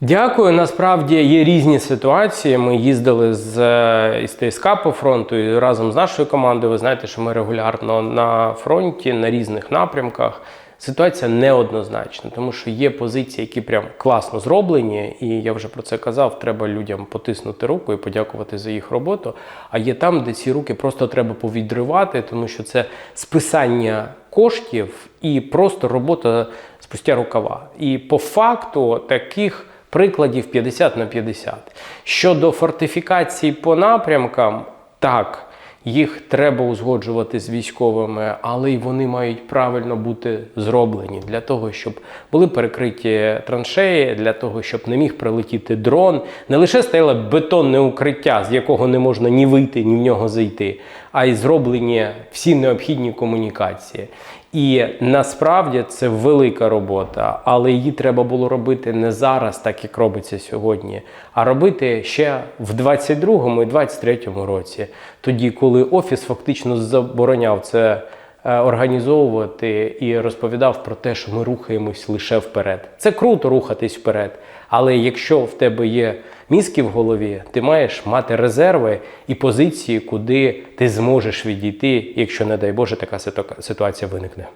Дякую. Насправді є різні ситуації. Ми їздили з е, із ТСК по фронту і разом з нашою командою. Ви знаєте, що ми регулярно на фронті на різних напрямках. Ситуація неоднозначна, тому що є позиції, які прям класно зроблені, і я вже про це казав. Треба людям потиснути руку і подякувати за їх роботу. А є там, де ці руки просто треба повідривати, тому що це списання коштів і просто робота спустя рукава. І по факту таких прикладів 50 на 50. Щодо фортифікацій по напрямкам, так. Їх треба узгоджувати з військовими, але й вони мають правильно бути зроблені для того, щоб були перекриті траншеї, для того, щоб не міг прилетіти дрон. Не лише стояло бетонне укриття, з якого не можна ні вийти, ні в нього зайти, а й зроблені всі необхідні комунікації. І насправді це велика робота, але її треба було робити не зараз, так як робиться сьогодні, а робити ще в 22-му і 23-му році, тоді, коли офіс фактично забороняв це організовувати і розповідав про те, що ми рухаємось лише вперед. Це круто рухатись вперед. Але якщо в тебе є мізки в голові, ти маєш мати резерви і позиції, куди ти зможеш відійти, якщо, не дай Боже, така ситуа- ситуація виникне.